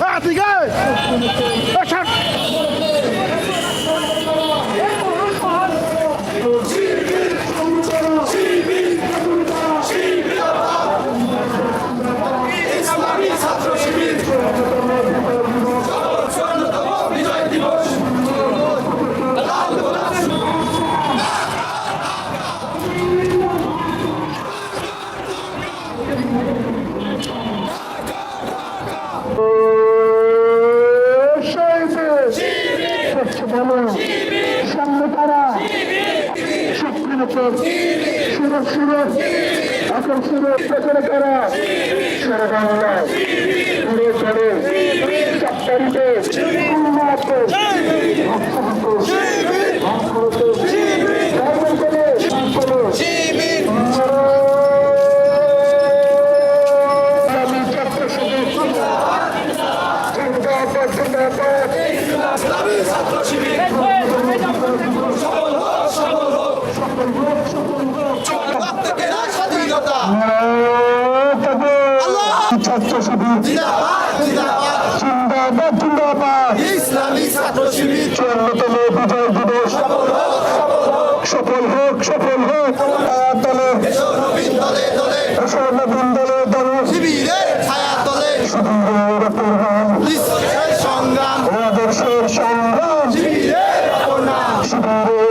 জাতিকে এ ছাড়। সামনে তারা সুপ্রিমকোর্ট সুরত সুরত এখন সুরত পেছনে তারা সারা বাংলায় ঘুরে ঘুরে সপ্তাহিতে উন্মাতে আমি ছাত্র স্বাধীনতা শিবির। জিন্দাবাদ জিন্দাবাদ ইসলামী ছাত্র শিবির। চন্দ্রতলে বিজয় দিবস সফল হোক। সফল হোক তলে দলে দলে দলে শিবিরের সুরে